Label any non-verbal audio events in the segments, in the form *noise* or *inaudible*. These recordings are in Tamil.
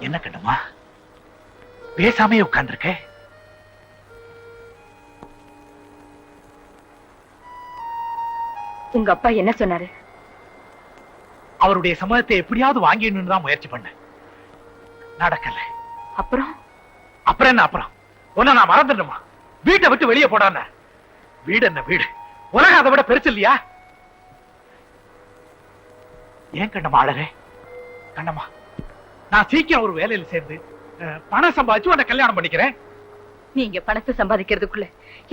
என்ன கண்டமா பேசாமே உட்கார்ந்திருக்க? உங்க அப்பா என்ன சொன்னாரு? அவருடைய சம்மதத்தை எப்படியாவது வாங்கிடணும்னு தான் முயற்சி பண்ணேன். நடக்கல. அப்புறம்? அப்புறம் என்ன அப்புறம்? உன்னை நான் மறந்துடுமா வீட்டை விட்டு வெளியே போடான வீடு என்ன வீடு? உலகம் அதை விட பெருசு இல்லையா? ஏன் கண்ணம்மா அழறே? கண்ணம்மா நான் சீக்கிரம் ஒரு வேலையில சேர்ந்து பணம் சம்பாதிச்சு உன்னை கல்யாணம் பண்ணிக்கிறேன். நீங்க பணத்தை சம்பாதிக்கிறதுக்குள்ள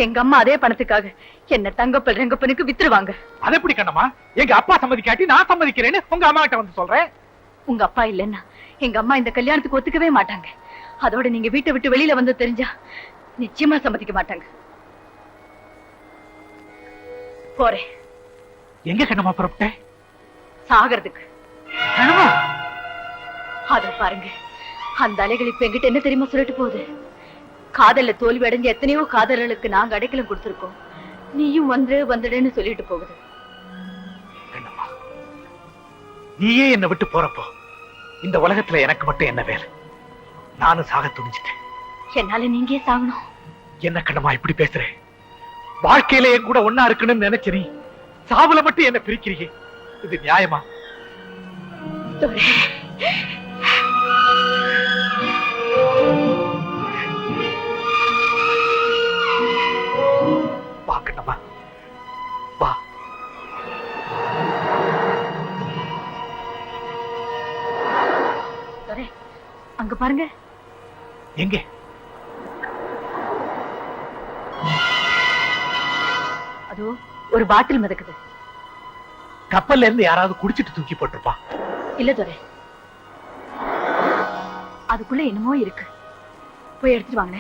எங்க அம்மா அதே பணத்துக்காக என்ன தங்கப்பல் ரெங்கப்பனுக்கு வித்துருவாங்க. அது எப்படி கண்ணம்மா? எங்க அப்பா சம்மதிக்காட்டி நான் சம்மதிக்கிறேன்னு உங்க அம்மா கிட்ட வந்து சொல்றேன். உங்க அப்பா இல்லைன்னா எங்க அம்மா இந்த கல்யாணத்துக்கு ஒத்துக்கவே மாட்டாங்க. அதோட நீங்க வீட்டை விட்டு வெளியில வந்து தெரிஞ்சா நிச்சயமா சம்மதிக்க மாட்டாங்க. போறேன். எங்க கண்ணம்மா புறப்பட்டேன் சாகிறதுக்கு கண்ணம்மா! அத பாருங்க. அந்த அலைகள் இப்ப என்கிட்ட என்ன தெரியுமா சொல்லிட்டு போகுது? காதல்ல தோல்வி அடைஞ்ச எத்தனையோ காதலர்களுக்கு நாங்க அடைக்கலம் கொடுத்திருக்கோம். நீயும் வந்து வந்துடுன்னு சொல்லிட்டு போகுது. கண்ணம்மா நீயே என்னை விட்டு போறப்போ இந்த உலகத்துல எனக்கு மட்டும் என்ன வேலை? நானும் சாக துணிஞ்சிட்டேன். என்னால நீங்கே சாகணும். என்ன கண்ணம்மா இப்படி பேசுறேன் வாழ்க்கையில என் கூட ஒன்னா இருக்கணும்னு நினைச்ச நீ சாவுல மட்டும் என்ன பிரிக்கிறீங்க இது நியாயமா? அங்க பாருங்க. எங்க? அதோ ஒரு பாட்டில் மிதக்குது. கப்பல்ல இருந்து யாராவது குடிச்சிட்டு தூக்கி போட்டிருப்பான் இல்ல துரை. அதுக்குள்ள என்னமோ இருக்கு. போய் எடுத்துட்டு வாங்க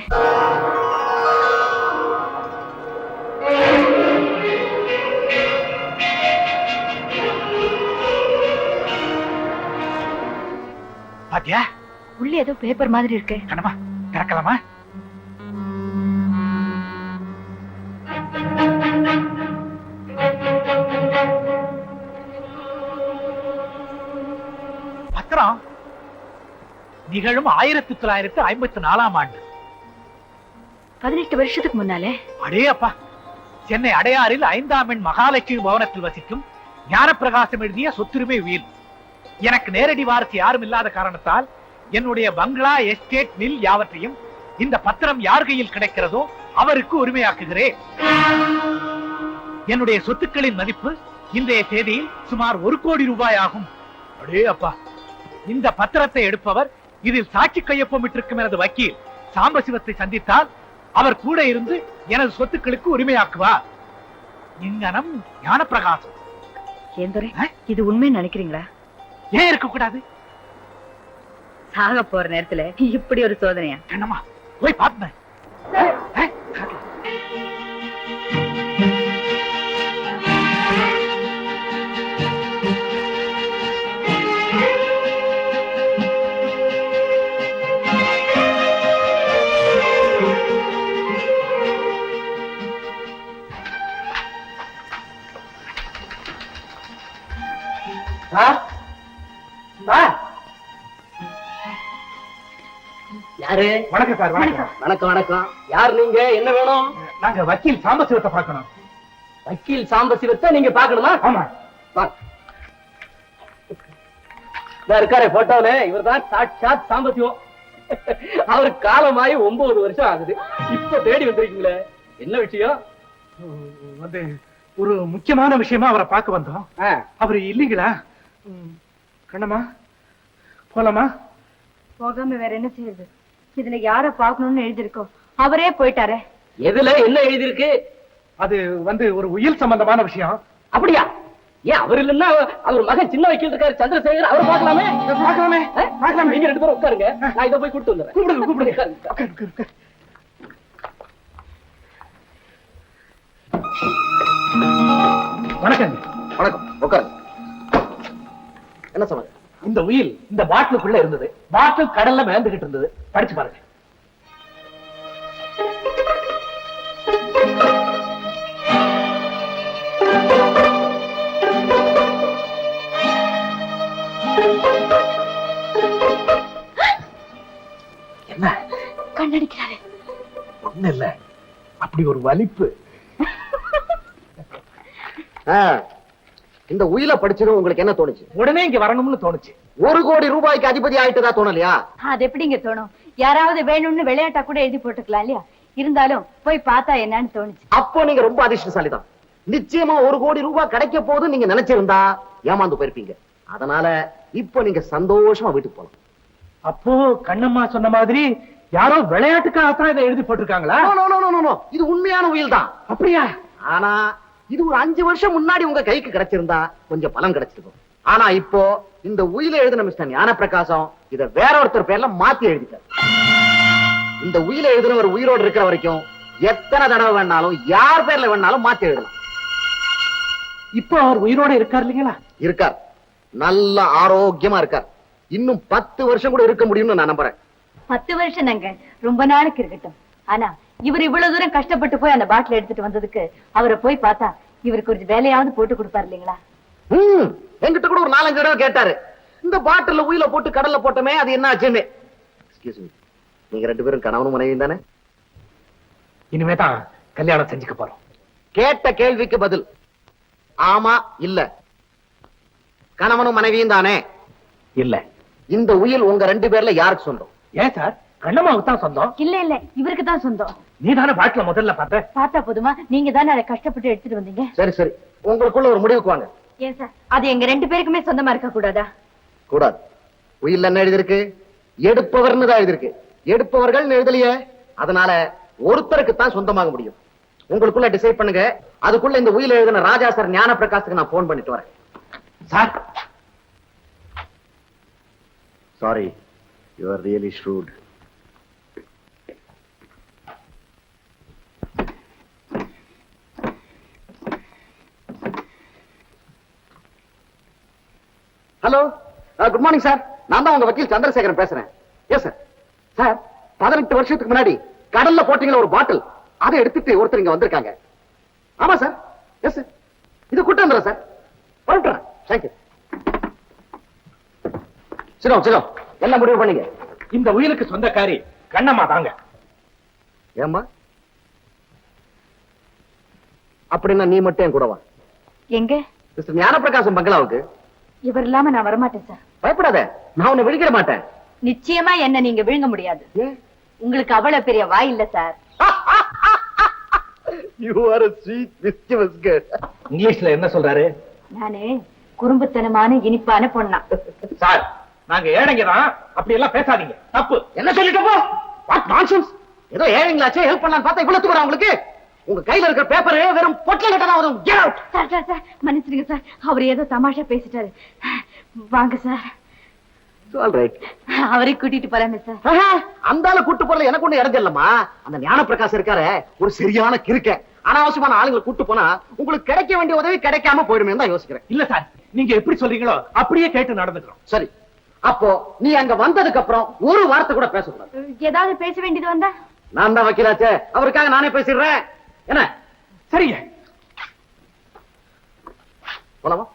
பாத்தியா? உள்ள ஏதோ பேப்பர் மாதிரி இருக்கு. கண்ணம்மா திறக்கலாமா? பத்திரம் நிகழும் ஆயிரத்தி தொள்ளாயிரத்தி ஐம்பத்தி நாலாம் ஆண்டு. பதினெட்டு வருஷத்துக்கு முன்னாலே. அடே அப்பா சென்னை அடையாறில் ஐந்தாம் எண் மகாலட்சுமி பவனத்தில் வசிக்கும் ஞானப்பிரகாசம் எழுதிய சொத்துரிமை உயில் எனக்கு நேரடி வாரிசு யாரும் இல்லாத காரணத்தால் என்னுடைய பங்களா எஸ்டேட் மில் யாவற்றையும் இந்த பத்திரம் யார் கையில் கிடைக்கிறதோ அவருக்கு உரிமையாக்குகிறேன். என்னுடைய சொத்துக்களின் மதிப்பு இன்றைய தேதியில் சுமார் ஒரு கோடி ரூபாய் ஆகும் அடே அப்பா இந்த பத்திரத்தை எடுப்பவர் இதில் சாட்சி கையொப்பமிட்டிருக்கும் எனது வக்கீல். சாம்பசிவத்தை சந்தித்தால் அவர் கூட இருந்து எனது சொத்துக்களுக்கு உரிமையாக்குவார். இங்கனம் ஞானப்பிரகாசம்? இது உண்மை நினைக்கிறீங்களா? ஏன் இருக்க கூடாது சாக போற நேரத்துல இப்படி ஒரு சோதனையா? என்னம்மா போய் பாப்பேன் வணக்கம் சார் வணக்கம். வணக்கம். வணக்கம் யார் நீங்க? என்ன வேணும்? நாங்க வக்கீல் சாம்பசிவத்தை பார்க்கணும். வக்கீல் சாம்பசிவத்தை நீங்க பாக்கணுமா ஆமா. இதா இருக்காரே போட்டோல இவர்தான் சாட்சாத் சாம்பசிவம் அவர் காலமாயி ஒன்பது வருஷம் ஆகுது. இப்ப தேடி வந்திருக்கீங்களே. என்ன விஷயம்? வந்து ஒரு முக்கியமான விஷயமா அவரை பார்க்க வந்தோம். அவரு இல்லீங்களா? கண்ணம்மா போலாமா? போகாம வேற என்ன செய்யுது இதுல யார பாக்கணும்னு எழுதிருக்கோம் அவரே போயிட்டாரே. எதுல? என்ன எழுதியிருக்கு? அது வந்து ஒரு உயில் சம்பந்தமான விஷயம். அப்படியா? ஏன் அவர் இல்லன்னா அவர் மகன் சின்ன வக்கீல் இருக்காரு சந்திரசேகர் அவர் பார்க்கலாமே? பார்க்கலாமே? பார்க்கலாமே. நீங்க ரெண்டு பேரும் உட்காருங்க. நான் இதை போய் கூட்டு வந்துடுறேன். கூப்பிடுங்க கூப்பிடுங்க. வணக்கங்க வணக்கம். உட்காருங்க. என்ன சொன்னாங்க இந்த உயில் இந்த பாட்டிலுக்குள்ள இருந்தது. பாட்டில் கடல்ல மிதந்துகிட்டு இருந்தது. படிச்சு பாருங்க. என்ன? கண்ணடிக்கிறாரு. ஒண்ணு இல்ல அப்படி ஒரு வலிப்பு. *laughs* ஆ, இந்த உயில படிச்சதும் உங்களுக்கு என்ன தோணுச்சு? உடனே இங்க வரணும்னு தோணுச்சு. ஒரு கோடி ரூபாய்க்கு அதிபதி ஆயிட்டதா தோணலையா? அது எப்படிங்க தோணும்? யாராவது வேணும்னு விளையாட்டா கூட எழுதி போட்டுக்கலாம் இல்லையா? இருந்தாலும் போய் பார்த்தா என்னன்னு தோணுச்சு. அப்போ நீங்க ரொம்ப அதிர்ஷ்டசாலி தான் நிச்சயமா ஒரு கோடி ரூபாய் கிடைக்க போது நீங்க நினைச்சிருந்தா ஏமாந்து போயிருப்பீங்க. அதனால இப்போ நீங்க சந்தோஷமா வீட்டுக்கு போலாம். அப்போ கண்ணம்மா சொன்ன மாதிரி யாரோ விளையாட்டுக்காகத்தான் இதை எழுதி போட்டிருக்காங்களா. இது உண்மையான உயில் தான் அப்படியா? ஆனா இது ஒரு அஞ்சு வருஷம் முன்னாடி உங்க கைக்கு கிடைச்சிருந்தா கொஞ்சம் பலம் கிடைச்சிருக்கும். ஆனா இப்போ இந்த உயில எழுதின மிஸ்டர் ஞான பிரகாசம் இத வேற ஒருத்தர் பேர்ல மாத்தி எழுதிட்டார். இந்த உயில எழுதினவர் உயிரோடு இருக்கிற வரைக்கும் எத்தனை தடவை வேணாலும் யார் பேர்ல வேணாலும் மாத்தி எழுதலாம். இப்போ அவர் உயிரோட இருக்கார் இல்லைங்களா? இருக்கார். நல்ல ஆரோக்கியமா இருக்கார். இன்னும் பத்து வருஷம் கூட இருக்க முடியும்னு நான் நம்புறேன். பத்து வருஷம் நாங்க ரொம்ப நாளைக்கு இருக்கட்டும். ஆனா இவர் இவ்வளவு தூரம் கஷ்டப்பட்டு போய் அந்த பாட்டில் எடுத்துட்டு வந்ததுக்கு அவரை போய் பார்த்தா இவருக்கு ஒரு வேலையாவது போட்டு கொடுப்பாரு இல்லைங்களா? ம், என்கிட்ட கூட ஒரு நாலஞ்சு தடவை கேட்டாரு. இந்த பாட்டில்ல உயில போட்டு கடல்ல போட்டோமே அது என்ன ஆச்சுன்னு நீங்க ரெண்டு பேரும் கணவனும் மனைவியும் தானே? இனிமே தான் கல்யாணம் செஞ்சுக்க போறோம். கேட்ட கேள்விக்கு பதில். ஆமா இல்ல. கணவனும் மனைவியும் தானே? இல்ல. இந்த உயில் உங்க ரெண்டு பேர்ல யாருக்கு சொந்தம்? ஏன் சார்? கண்ணம்மாவுக்கு தான் சொந்தம். இல்ல இல்ல. இவருக்கு தான் சொந்தம். நீ தானே பாட்டில முதல்ல பார்த்த? பார்த்தா போதுமா? நீங்க தானே அதை கஷ்டப்பட்டு எடுத்துட்டு வந்தீங்க? சரி சரி. உங்களுக்குள்ள ஒரு முடிவுக்கு வாங்க. ஏன் சார்? அது எங்க ரெண்டு பேருக்குமே சொந்தமா இருக்க கூடாதா? கூடாது. உயில்ல என்ன எழுதிருக்கு எடுப்பவர்னு தான் எழுதிருக்கு எடுப்பவர்கள் எழுதலையே? அதனால ஒருத்தருக்கு தான் சொந்தமாக முடியும். உங்களுக்குள்ள டிசைட் பண்ணுங்க. அதுக்குள்ள இந்த உயில எழுதின ராஜா சார் ஞான பிரகாஷுக்கு நான் போன் பண்ணிட்டு வரேன். Sir? Sorry you are really shrewd hello good morning sir நான் தான் உங்க வக்கீல் சந்திரசேகரன் பேசுறேன். எஸ் சார் சார் பதினெட்டு வருஷத்துக்கு முன்னாடி கடல்ல போட்டீங்களா ஒரு பாட்டில்? அதை எடுத்துட்டு ஒருத்தர் இங்க வந்திருக்காங்க. ஆமா சார் எஸ் சார் இது கூட்டம் வந்துடும் சார் வரட்டுறேன் தேங்க்யூ சிரம் சிரம் என்ன முடிவு பண்ணீங்க? இந்த உயிலுக்கு சொந்தக்காரி கண்ணம்மா தாங்க. ஏம்மா? அப்படின்னா நீ மட்டும் என் கூட வா எங்க? மிஸ்டர் ஞானப்பிரகாசம் பங்களாவுக்கு. இவர் இல்லாம நான் வரமாட்டேன் சார் பயப்படாத. நான் உன்னை விழிக்கிற மாட்டேன். நிச்சயமா என்ன நீங்க விழுங்க முடியாது. உங்களுக்கு அவ்வளவு பெரிய வாய் இல்ல sir you are a sweet mischievous girl. இங்கிலீஷ்ல என்ன சொல்றாரு? நானு குறும்புத்தனமான இனிப்பான பொண்ணா. சார் நாங்க ஏழைங்க தான் அப்படி எல்லாம் பேசாதீங்க. தப்பு. என்ன சொல்லிட்டப்போ வாட் நான்சென்ஸ் ஏதோ ஏழைங்களாச்சே ஹெல்ப் பண்ணலாம்னு பார்த்தா இவ்வளவு தூரம் உங்களுக்கு உங்க கையில இருக்கிற பேப்பர் வெறும் பொட்டல லெட்டரா வரும் get out! Sir sir sir மன்னிச்சிடுங்க சார். அவர் ஏதோ தமாஷா பேசிட்டாரு. வாங்க சார். அவரை கூட்டிட்டு போறேன் சார். அந்த ஆளு கூட்டு போறல எனக்கு ஒண்ணு இறஞ்சல்லம்மா அந்த ஞான பிரகாஷ் இருக்காரு. ஒரு சரியான கிறுக்க. அனாவசியமான ஆளுங்களை கூட்டு போனா உங்களுக்கு கிடைக்க வேண்டிய உதவி கிடைக்காம போயிடுமே தான் யோசிக்கிறேன். இல்ல சார். நீங்க எப்படி சொல்றீங்களோ அப்படியே கேட்டு நடந்துக்கிறோம். சரி. அப்போ நீ அங்க வந்ததுக்கு அப்புறம் ஒரு வார்த்தை கூட பேசக்கூடாது. ஏதாவது பேச வேண்டியது வந்தா? நான் தான் வக்கீலாச்சே. அவருக்காக நானே பேசிடுறேன். என்ன? சரிங்க. போலாமா?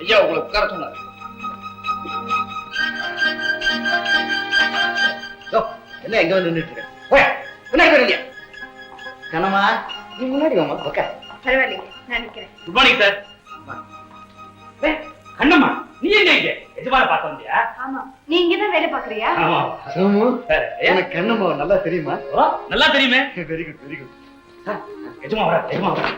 ஐயா உங்களை உட்கார சொன்னார். என்ன எங்க வந்து நின்னுட்டு இருக்க? போறீங்க கனமா நீ முன்னாடி வாமா ஓகே பரவாயில்லைங்க நான் நிக்கிறேன். குட் மார்னிங் சார் கண்ணம்மா நீ எங்க இங்க? எஜமான பார்த்து வந்தியா? ஆமா நீ இங்கதான் வேலை பாக்குறியா ஆமா. சோமு எனக்கு கண்ணம்மா நல்லா தெரியுமா? ஓ, நல்லா தெரியுமே. வெரி குட் வெரி குட் எஜமா வர எஜமா வர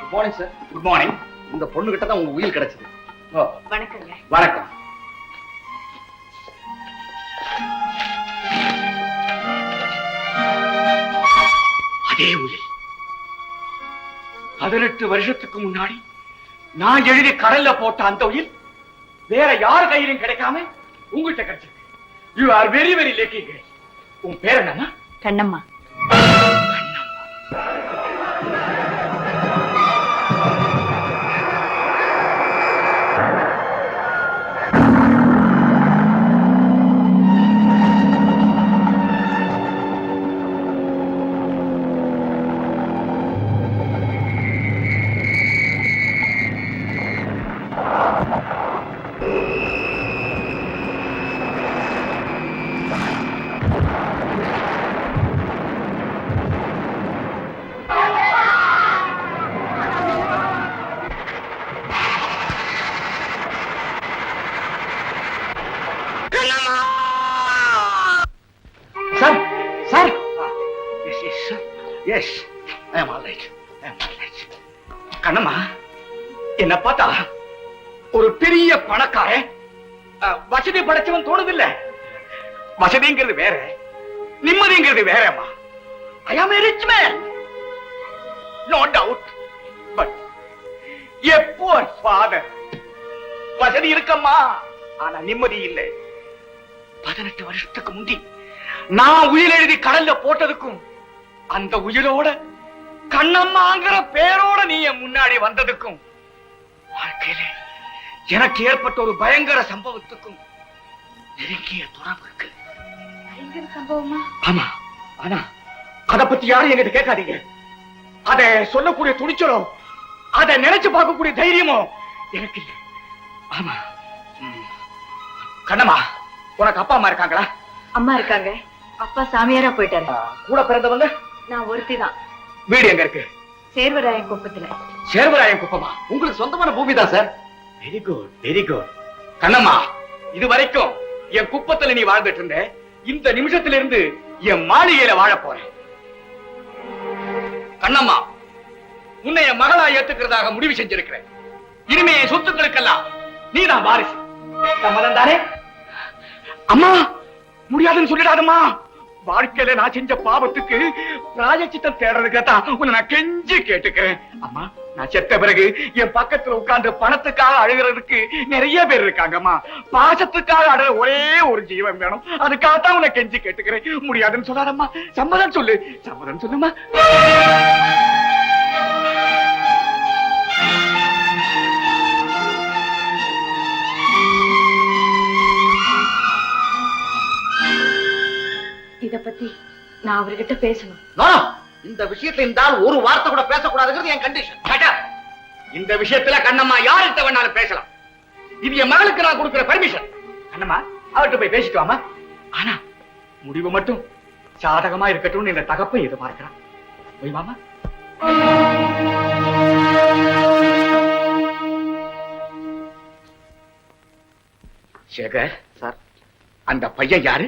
good morning sir good morning இந்த பொண்ணு கிட்ட தான் உங்க உயிர் கிடைச்சது. ஓ வணக்கங்க. வணக்கம். அதே உயிர். பதினெட்டு வருஷத்துக்கு முன்னாடி நான் எழுதி கடல்ல போட்ட அந்த உயிர் வேற யார் கையிலும் கிடைக்காம உங்ககிட்ட கிடைச்சிருக்கு. You are very very lucky உன் பேர் என்னம்மா? கண்ணம்மா. வசதிங்கிறது வேற நிம்மதிங்கிறது வேறம்மா. I am rich man no doubt but a poor father வசதி இருக்கம்மா ஆனா நிம்மதி இல்லை. பதினெட்டு வருஷத்துக்கு முந்தி நான் உயிர் எழுதி கடல்ல போட்டதுக்கும் அந்த உயிரோட கண்ணம்மாங்கிற பேரோட நீ என் முன்னாடி வந்ததுக்கும் வாழ்க்கையில எனக்கு ஏற்பட்ட ஒரு பயங்கர சம்பவத்துக்கும் நெருங்கிய தொடர்பு இருக்கு. பயங்கர சம்பவமா? ஆமா ஆனா அத பத்தி யாரும் என்கிட்ட கேட்காதீங்க. அத சொல்லக்கூடிய துணிச்சலோ அத நினைச்சு பார்க்கக்கூடிய தைரியமோ எனக்கு ஆமா. கண்ணம்மா உனக்கு அப்பா அம்மா இருக்காங்களா? அம்மா இருக்காங்க. அப்பா சாமியாரா போயிட்டாரு. கூட பிறந்தவங்க? நான் ஒருத்தி தான். வீடு எங்க இருக்கு? சேர்வராயன் குப்பத்துல. சேர்வராயன் குப்பமா? உங்களுக்கு சொந்தமான பூமி தான் sir. Very good very good Kannamma இது வரைக்கும் என் குப்பத்துல நீ வாழ்ந்துட்டு இருந்த. இந்த நிமிஷத்திலிருந்து என் மாளிகையில வாழ போறேன். கண்ணம்மா உன்னை என் மகளா ஏத்துக்கிறதாக முடிவு செஞ்சிருக்கிறேன். இனிமே என் சொத்துக்களுக்கெல்லாம் நீதான் வாரிசு. சம்மதம் தானே? அம்மா முடியாதுன்னு சொல்லிடாதம்மா. வாழ்க்கையில நான் செஞ்ச பாவத்துக்கு பிராயச்சித்தம் தேடுறதுக்கு தான் உன்னை நான் கெஞ்சி கேட்டுக்கிறேன். அம்மா நான் செத்த பிறகு என் பக்கத்துல உட்கார்ந்து பணத்துக்காக அழுகிறதுக்கு நிறைய பேர் இருக்காங்கம்மா. பாசத்துக்காக அழுற ஒரே ஒரு ஜீவன் வேணும். அதுக்காகத்தான் உன்னை கெஞ்சி கேட்டுக்கிறேன். முடியாதுன்னு சொல்லாதம்மா. சம்மதம் சொல்லு. சம்மதம் சொல்லுமா. இத பத்தி நான் அவர்கிட்ட பேசணும். இந்த விஷயத்துல இந்த ஆள் ஒரு வார்த்தை கூட பேசக்கூடாதுங்கிறது என் கண்டிஷன். இந்த விஷயத்துல கண்ணம்மா யார்கிட்ட வேணாலும் பேசலாம். இது என் மகளுக்கு நான் கொடுக்கிற பர்மிஷன் கண்ணம்மா அவர்கிட்ட போய் பேசிட்டு வாமா ஆனா முடிவு மட்டும் சாதகமா இருக்கட்டும்னு இந்த தகப்பை எதிர்பார்க்கிறான். போய் மாமா சேகர் சார். அந்த பையன் யாரு?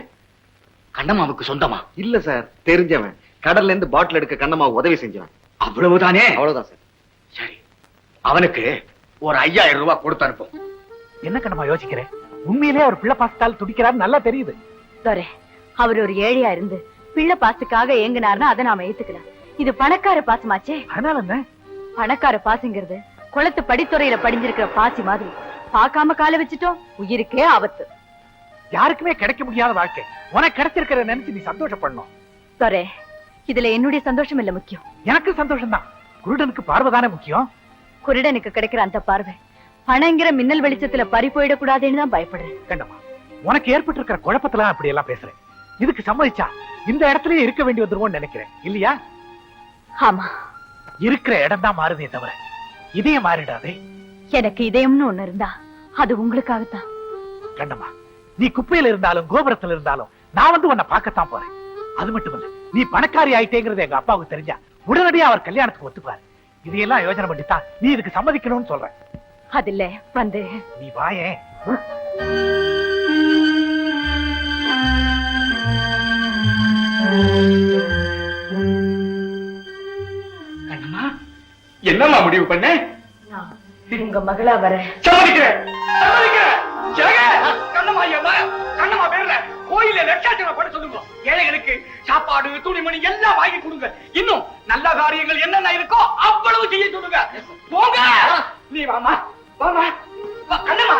கண்ணம்மாவுக்கு சொந்தமா? இல்ல சார் தெரிஞ்சவன். கடல்ல இருந்து பாட்டில் எடுக்க கண்ணம்மா உதவி செஞ்சவன். அவ்வளவுதானே? அவ்வளவுதான் சார் சரி அவனுக்கு ஒரு ஐயாயிரம் ரூபாய் கொடுத்து அனுப்பும் என்ன கண்ணம்மா யோசிக்கிறேன் உண்மையிலே அவர் பிள்ளை பாசத்தால் துடிக்கிறார் நல்லா தெரியுது. துரை அவர் ஒரு ஏழையா இருந்து பிள்ளை பாசத்துக்காக ஏங்குனாருன்னா அதை நாம ஏத்துக்கலாம். இது பணக்கார பாசமாச்சே. அதனால என்ன பணக்கார பாசிங்கிறது குளத்து படித்துறையில படிஞ்சிருக்கிற பாசி மாதிரி. பார்க்காம கால வச்சுட்டோம் உயிருக்கே ஆபத்து. யாருக்குமே கிடைக்க முடியாத வாழ்க்கை. உனக்கு கிடைச்சிருக்கிற நினைச்சு நீ சந்தோஷப்படணும். துரை இதுல என்னுடைய சந்தோஷம் இல்ல முக்கியம். எனக்கு சந்தோஷம் தான் குருடனுக்கு பார்வைதானே முக்கியம்? குருடனுக்கு கிடைக்கிற அந்த பார்வை பணங்கிற மின்னல் வெளிச்சத்துல பறி போயிடக்கூடாதுன்னு தான் பயப்படுறேன். கண்டமா உனக்கு ஏற்பட்டிருக்கிற குழப்பத்துல அப்படி எல்லாம் பேசுறேன். இதுக்கு சம்மதிச்சா இந்த இடத்துலயே இருக்க வேண்டி வந்துருவோம்னு நினைக்கிறேன். இல்லையா? ஆமா. இருக்கிற இடம் தான் மாறுதே தவிர இதயம் மாறிடாதே. எனக்கு இதயம்னு ஒண்ணு இருந்தா அது உங்களுக்காகத்தான். கண்டமா நீ குப்பையில இருந்தாலும் கோபுரத்துல இருந்தாலும் நான் வந்து உன்னை பார்க்கத்தான் போறேன். அது மட்டும் இல்ல நீ பணக்காரி ஆயிட்டேங்கிறது எங்க அப்பாவுக்கு தெரிஞ்சா உடனடியா அவர் கல்யாணத்துக்கு ஒத்துப்பாரு இதையெல்லாம் யோசனை பண்ணித்தான் நீ இதுக்கு சம்மதிக்கணும்னு சொல்றேன் அது இல்ல வந்து நீ கண்ணம்மா என்னம்மா முடிவு பண்ண? உங்க மகளா வர சம்மதிக்கிறேன். சாப்பாடு துணிமணி எல்லாம் வாங்கி கொடுங்க. இன்னும் நல்ல காரியங்கள் என்னென்ன இருக்கோ அவ்வளவு செய்ய சொல்லுங்க. போங்க. நீ வாமா. வாமா. கண்ணுமா